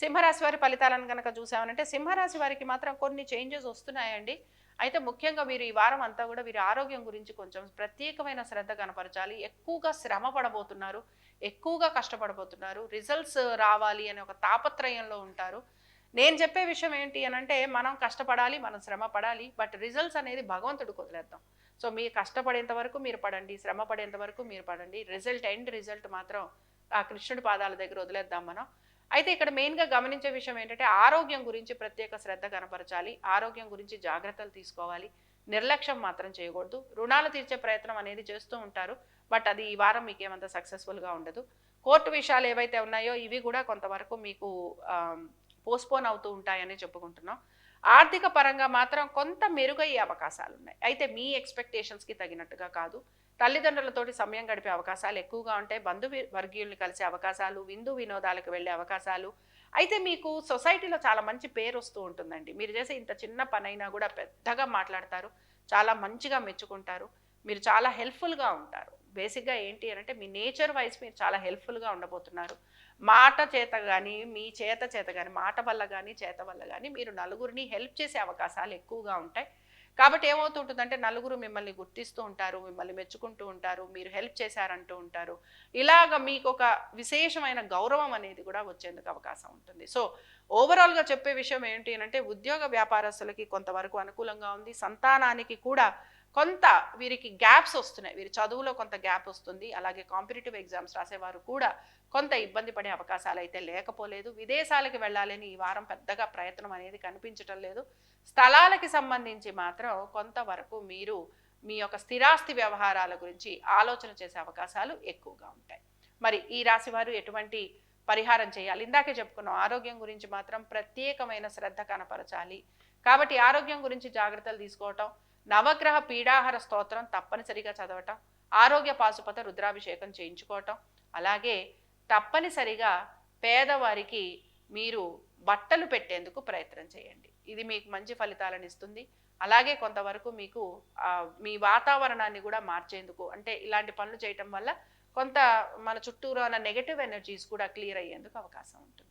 సింహరాశి వారి ఫలితాలను కనుక చూసామనంటే సింహరాశి వారికి మాత్రం కొన్ని చేంజెస్ వస్తున్నాయండి. అయితే ముఖ్యంగా మీరు ఈ వారం అంతా కూడా వీరి ఆరోగ్యం గురించి కొంచెం ప్రత్యేకమైన శ్రద్ధ కనపరచాలి. ఎక్కువగా శ్రమ పడబోతున్నారు. ఎక్కువగా కష్టపడబోతున్నారు. రిజల్ట్స్ రావాలి అనే ఒక తాపత్రయంలో ఉంటారు. నేను చెప్పే విషయం ఏంటి అని అంటే మనం కష్టపడాలి మనం శ్రమ పడాలి బట్ రిజల్ట్స్ అనేది భగవంతుడు వదిలేద్దాం సో మీరు కష్టపడేంత వరకు మీరు పడండి శ్రమ పడేంత వరకు మీరు పడండి. రిజల్ట్ ఎండ్ రిజల్ట్ మాత్రం ఆ కృష్ణుడి పాదాల దగ్గర వదిలేద్దాం మనం. అయితే ఇక్కడ మెయిన్గా గమనించే విషయం ఏంటంటే ఆరోగ్యం గురించి ప్రత్యేక శ్రద్ధ కనపరచాలి ఆరోగ్యం గురించి జాగ్రత్తలు తీసుకోవాలి నిర్లక్ష్యం మాత్రం చేయకూడదు. రుణాలు తీర్చే ప్రయత్నం అనేది చేస్తూ ఉంటారు బట్ అది ఈ వారం మీకు ఏమంత సక్సెస్ఫుల్గా ఉండదు. కోర్టు విషయాలు ఏవైతే ఉన్నాయో ఇవి కూడా కొంతవరకు మీకు పోస్ట్పోన్ అవుతూ ఉంటాయని చెప్పుకుంటున్నాం. ఆర్థిక పరంగా మాత్రం కొంత మెరుగయ్యే అవకాశాలు ఉన్నాయి అయితే మీ ఎక్స్పెక్టేషన్స్కి తగినట్టుగా కాదు. తల్లిదండ్రులతోటి సమయం గడిపే అవకాశాలు ఎక్కువగా ఉంటాయి. బంధు వర్గీయుల్ని కలిసే అవకాశాలు విందు వినోదాలకు వెళ్ళే అవకాశాలు. అయితే మీకు సొసైటీలో చాలా మంచి పేరు వస్తూ ఉంటుందండి. మీరు చేసే ఇంత చిన్న పనైనా కూడా పెద్దగా మాట్లాడతారు. చాలా మంచిగా మెచ్చుకుంటారు. మీరు చాలా హెల్ప్ఫుల్గా ఉంటారు. బేసిక్గా ఏంటి అని అంటే మీ నేచర్ వైజ్ మీరు చాలా హెల్ప్ఫుల్గా ఉండబోతున్నారు. మాట చేత కానీ మీ చేత చేత కానీ మాట వల్ల కానీ చేత వల్ల కానీ మీరు నలుగురిని హెల్ప్ చేసే అవకాశాలు ఎక్కువగా ఉంటాయి. కాబట్టి ఏమవుతుంటుందంటే నలుగురు మిమ్మల్ని గుర్తిస్తూ ఉంటారు మిమ్మల్ని మెచ్చుకుంటూ ఉంటారు మీరు హెల్ప్ చేశారంటూ ఉంటారు. ఇలాగ మీకు ఒక విశేషమైన గౌరవం అనేది కూడా వచ్చేందుకు అవకాశం ఉంటుంది. సో ఓవరాల్గా చెప్పే విషయం ఏంటి అంటే ఉద్యోగ వ్యాపారస్తులకి కొంతవరకు అనుకూలంగా ఉంది. సంతానానికి కూడా కొంత వీరికి గ్యాప్స్ వస్తున్నాయి. వీరి చదువులో కొంత గ్యాప్ వస్తుంది. అలాగే కాంపిటేటివ్ ఎగ్జామ్స్ రాసేవారు కూడా కొంత ఇబ్బంది పడే అవకాశాలు అయితే లేకపోలేదు. విదేశాలకు వెళ్ళాలని ఈ వారం పెద్దగా ప్రయత్నం అనేది కనిపించటం లేదు. స్థలాలకి సంబంధించి మాత్రం కొంతవరకు మీరు మీ యొక్క స్థిరాస్తి వ్యవహారాల గురించి ఆలోచన చేసే అవకాశాలు ఎక్కువగా ఉంటాయి. మరి ఈ రాశి వారు ఎటువంటి పరిహారం చేయాలి? ఇందాకే చెప్పుకున్నాం ఆరోగ్యం గురించి మాత్రం ప్రత్యేకమైన శ్రద్ధ కనపరచాలి. కాబట్టి ఆరోగ్యం గురించి జాగ్రత్తలు తీసుకోవటం నవగ్రహ పీడాహార స్తోత్రం తప్పనిసరిగా చదవటం ఆరోగ్య పాశుపత రుద్రాభిషేకం చేయించుకోవటం అలాగే తప్పనిసరిగా పేదవారికి మీరు బట్టలు పెట్టేందుకు ప్రయత్నం చేయండి. ఇది మీకు మంచి ఫలితాలను ఇస్తుంది. అలాగే కొంతవరకు మీకు మీ వాతావరణాన్ని కూడా మార్చేందుకు అంటే ఇలాంటి పనులు చేయటం వల్ల కొంత మన చుట్టూరు ఉన్న నెగటివ్ ఎనర్జీస్ కూడా క్లియర్ అయ్యేందుకు అవకాశం ఉంటుంది.